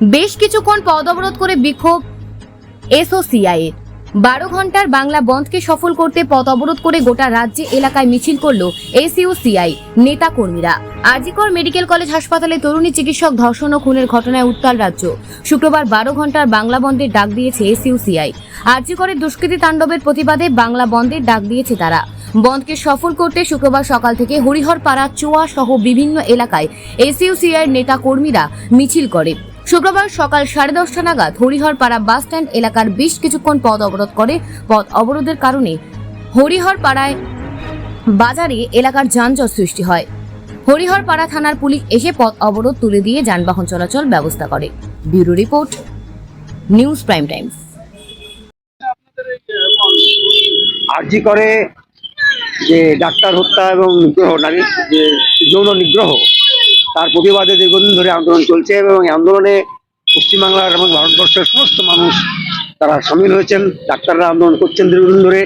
বেশ কিছুক্ষণ পদ অবরোধ করে বিক্ষোভ এসওসিআই বারো ঘণ্টার বাংলা বন্ধকে সফল করতে পথ অবরোধ করে গোটা রাজ্যে এলাকায় মিছিল করল এসইউসিআই নেতা কর্মীরা আরজিকর মেডিকেল কলেজ হাসপাতালে তরুণী চিকিৎসক ধর্ষণ ও খুনের ঘটনায় উত্তাল রাজ্য। শুক্রবার বারো ঘণ্টার বাংলা বন্ধের ডাক দিয়েছে এসইউসিআই। আরজিকরের দুষ্কৃতী তাণ্ডবের প্রতিবাদে বাংলা বন্ধের ডাক দিয়েছে তারা। বন্ধকে সফল করতে শুক্রবার সকাল থেকে হরিহরপাড়া, চোয়া সহ বিভিন্ন এলাকায় এসইউসিআই নেতা কর্মীরা মিছিল করে। শুক্রবার সকাল সাড়ে দশটা নাগাদ হরিহরপাড়া বাস স্ট্যান্ড এলাকার বেশ কিছুক্ষণ পথ অবরোধ করে। পথ অবরোধের কারণে হরিহরপাড়ায় বাজারে এলাকার যানজট সৃষ্টি হয়। হরিহরপাড়া থানার পুলিশ এসে পথ অবরোধ তুলে দিয়ে যানবাহন চলাচল ব্যবস্থা করে। Bureau report, news prime times. আর্জি করে যে ডাক্তার হত্যা এবং নিগ্রহ, নারী যে যৌন নিগ্রহ তার প্রতিবাদে দীর্ঘদিন ধরে আন্দোলন চলছে এবং আন্দোলনে পশ্চিমবাংলার এবং ভারতবর্ষের সমস্ত মানুষ তারা সামিল হয়েছেন। ডাক্তাররা আন্দোলন করছেন দীর্ঘদিন ধরে।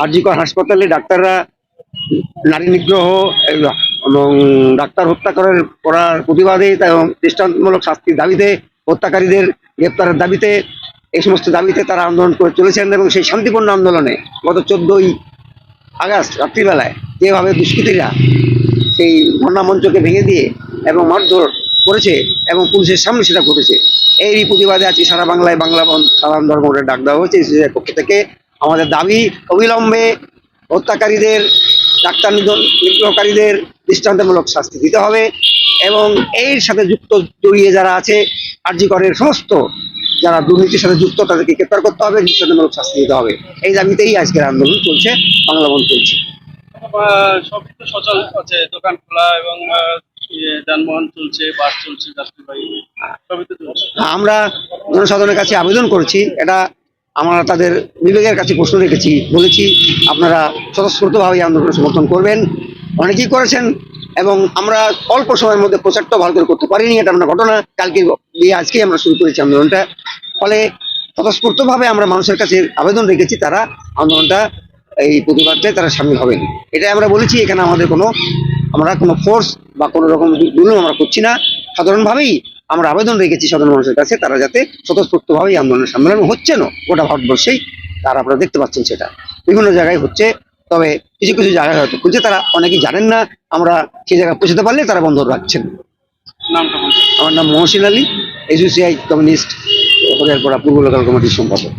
আরজিকর হাসপাতালে ডাক্তাররা নারী নিগ্রহ এবং ডাক্তার হত্যা করার করার প্রতিবাদে এবং দৃষ্টান্তমূলক শাস্তির দাবিতে, হত্যাকারীদের গ্রেপ্তারের দাবিতে এই সমস্ত দাবিতে তারা আন্দোলন করে চলেছেন এবং সেই শান্তিপূর্ণ আন্দোলনে গত চোদ্দই আগস্ট রাত্রিবেলায় যেভাবে দুষ্কৃতীরা সেই ধর্ণা মঞ্চকে ভেঙে দিয়ে এবং মারধর করেছে এবং পুলিশের সামনে সেটা ঘটেছে। এই প্রতিবাদে আজকে সারা বাংলায় বাংলা সাধারণ ধর্মের ডাক দেওয়া হয়েছে ইসিসির পক্ষ থেকে। আমাদের দাবি, অবিলম্বে হত্যাকারীদের, ডাক্তার নিধন- নিগ্রহকারীদের দৃষ্টান্তমূলক শাস্তি দিতে হবে এবং এর সাথে যুক্ত জড়িয়ে যারা আছে আর্যিকরের সমস্ত যারা দুর্নীতির সাথে যুক্ত, তাদেরকে গ্রেপ্তার করতে হবে, দৃষ্টান্তমূলক শাস্তি দিতে হবে। এই দাবিতেই আজকের আন্দোলন চলছে, বাংলা বন্ধ চলছে। সবই তো সচল আছে, দোকান খোলা এবং আমরা জনসাধারণের কাছে আবেদন করেছি, এটা আমরা তাদের বিবেকের কাছে প্রশ্ন রেখেছি, বলেছি আপনারা স্বতঃস্ফূর্তভাবে আন্দোলন সমর্থন করবেন। অনেকেই করেছেন এবং আমরা অল্প সময়ের মধ্যে প্রচারটা ভালো করে করতে পারিনি, এটা আমরা ঘটনা। কালকে আজকেই আমরা শুরু করেছি আন্দোলনটা। ফলে স্বতঃস্ফূর্তভাবে আমরা মানুষের কাছে আবেদন রেখেছি, তারা আন্দোলনটা এই প্রতিবাদটায় তারা সামিল হবেন। এটাই আমরা বলেছি, এখানে আমাদের কোনো, আমরা কোনো ফোর্স বা কোনো রকম দুর্নম আমরা করছি না। সাধারণভাবেই আমরা আবেদন রেখেছি সাধারণ মানুষের কাছে তারা যাতে স্বতঃস্ফূর্তভাবেই আন্দোলন সম্মেলন হচ্ছে না গোটা ভারতবর্ষেই। তারা আপনারা দেখতে পাচ্ছেন সেটা। বিভিন্ন জায়গায় হচ্ছে তবে কিছু কিছু জায়গায় হয়তো খুলছে তারা অনেকেই জানেন না আমরা সেই জায়গায় পৌঁছতে পারলে তারা বন্ধ রাখছেন। আমার নাম মহসিন আলী এসোসিয়াই কমিউনিস্ট হরিয়ারপাড়া পূর্ব লোকাল কমিটির সম্পাদক।